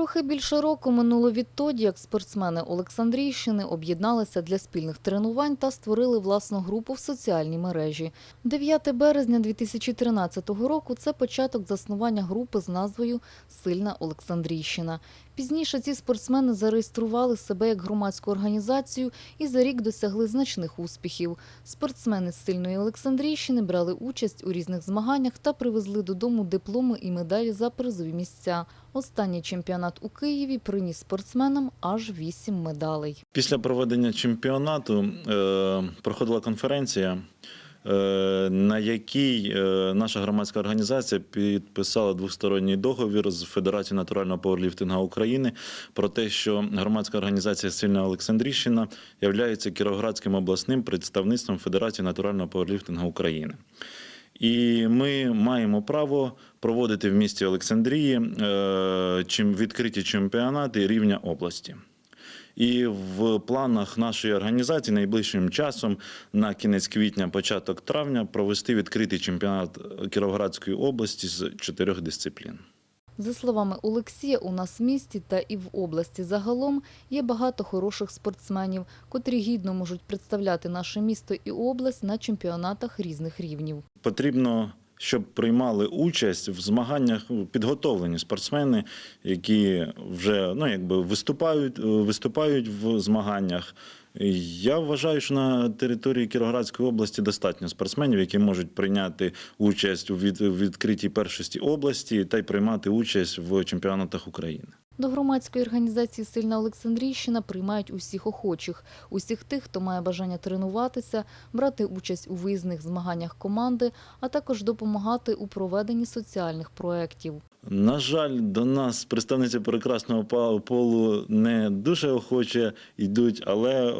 Трохи більше року минуло відтоді, як спортсмени Олександрійщини об'єдналися для спільних тренувань та створили власну групу в соціальній мережі. 9 березня 2013 року – це початок заснування групи з назвою «Сильна Олександрійщина». Пізніше ці спортсмени зареєстрували себе як громадську організацію і за рік досягли значних успіхів. Спортсмени з сильної Олександрійщини брали участь у різних змаганнях та привезли додому дипломи і медалі за призові місця. Останній чемпіонат у Києві приніс спортсменам аж вісім медалей. Після проведення чемпіонату е, проходила конференція, е, на якій е, наша громадська організація підписала двосторонній договір з Федерацією натурального пауерліфтингу України про те, що громадська організація Сильна Олександрійщина є Кіровоградським обласним представництвом Федерації натурального пауерліфтингу України. І ми маємо право проводити в місті Олександрії е, чим відкриті чемпіонати рівня області. І в планах нашої організації найближчим часом на кінець квітня, початок травня провести відкритий чемпіонат Кіровоградської області з чотирьох дисциплін. За словами Олексія, у нас в місті та і в області загалом є багато хороших спортсменів, котрі гідно можуть представляти наше місто і область на чемпіонатах різних рівнів. Потрібно, щоб приймали участь в змаганнях підготовлені спортсмени, які вже ну, якби виступають, виступають в змаганнях. Я вважаю, що на території Кіровоградської області достатньо спортсменів, які можуть прийняти участь у відкритій першості області та й приймати участь в чемпіонатах України. До громадської організації Сильна Олександрійщина приймають усіх охочих, усіх тих, хто має бажання тренуватися, брати участь у виїзних змаганнях команди, а також допомагати у проведенні соціальних проєктів. На жаль, до нас представниці прекрасного полу не дуже охоче йдуть, але е,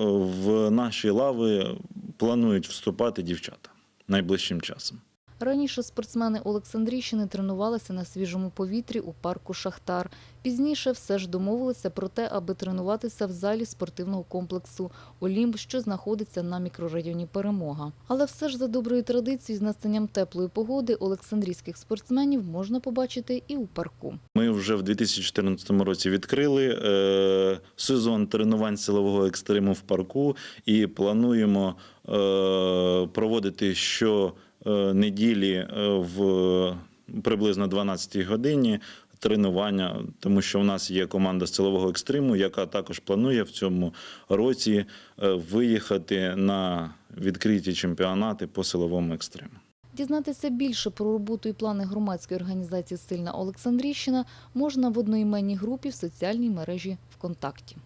в наші лави планують вступати дівчата найближчим часом. Раніше спортсмени Олександрійщини тренувалися на свіжому повітрі у парку Шахтар. Пізніше все ж домовилися про те, аби тренуватися в залі спортивного комплексу Олімп, що знаходиться на мікрорайоні Перемога. Але все ж за доброю традицією з настанням теплої погоди олександрійських спортсменів можна побачити і у парку. Ми вже в 2014 році відкрили е, сезон тренувань силового екстриму в парку і плануємо е, проводити що неділі е, в приблизно 12 годині. Тренування, тому що в нас є команда з силового екстриму, яка також планує в цьому році е, виїхати на відкриті чемпіонати по силовому екстриму. Дізнатися більше про роботу і плани громадської організації Сильна Олександрійщина можна в одноіменній групі в соціальній мережі ВКонтакті.